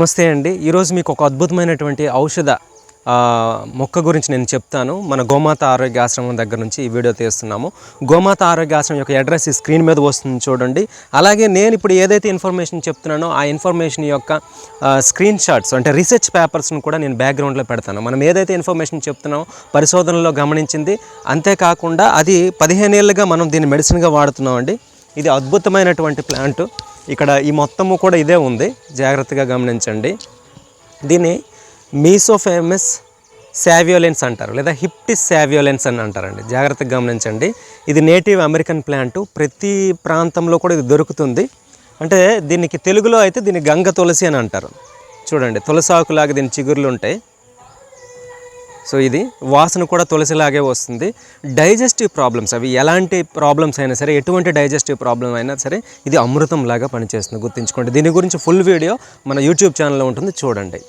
నమస్తే అండి. ఈరోజు మీకు ఒక అద్భుతమైనటువంటి ఔషధ మొక్క గురించి నేను చెప్తాను. మన గోమాత ఆరోగ్య ఆశ్రమం దగ్గర నుంచి ఈ వీడియో తీస్తున్నాము. గోమాత ఆరోగ్య ఆశ్రమం యొక్క అడ్రస్ ఈ స్క్రీన్ మీద వస్తుంది చూడండి. అలాగే నేను ఇప్పుడు ఏదైతే ఇన్ఫర్మేషన్ చెప్తున్నానో ఆ ఇన్ఫర్మేషన్ యొక్క స్క్రీన్ షాట్స్ అంటే రీసెర్చ్ పేపర్స్ని కూడా నేను బ్యాక్గ్రౌండ్లో పెడతాను. మనం ఏదైతే ఇన్ఫర్మేషన్ చెప్తున్నామో పరిశోధనలో గమనించింది అంతేకాకుండా అది పదిహేను ఏళ్ళుగా మనం దీన్ని మెడిసిన్గా వాడుతున్నామండి. ఇది అద్భుతమైనటువంటి ప్లాంట్. ఇక్కడ ఈ మొత్తము కూడా ఇదే ఉంది. జాగ్రత్తగా గమనించండి. దీన్ని మీసోఫేమస్ శావియోలెన్స్ అంటారు లేదా హిప్టిస్ శావ్యోలెన్స్ అని అంటారండి. జాగ్రత్తగా గమనించండి. ఇది నేటివ్ అమెరికన్ ప్లాంట్. ప్రతి ప్రాంతంలో కూడా ఇది దొరుకుతుంది. అంటే దీనికి తెలుగులో అయితే దీన్ని గంగ తులసి అని అంటారు. చూడండి తులసాకులాగా దీని చిగుర్లు ఉంటాయి. సో ఇది వాసన కూడా తులసిలాగే వస్తుంది. డైజెస్టివ్ ప్రాబ్లమ్స్ అవి ఎలాంటి ప్రాబ్లమ్స్ అయినా సరే ఎటువంటి డైజెస్టివ్ ప్రాబ్లం అయినా సరే ఇది అమృతం లాగా పనిచేస్తుంది. గుర్తుంచుకోండి. దీని గురించి ఫుల్ వీడియో మన యూట్యూబ్ ఛానల్లో ఉంటుంది. చూడండి.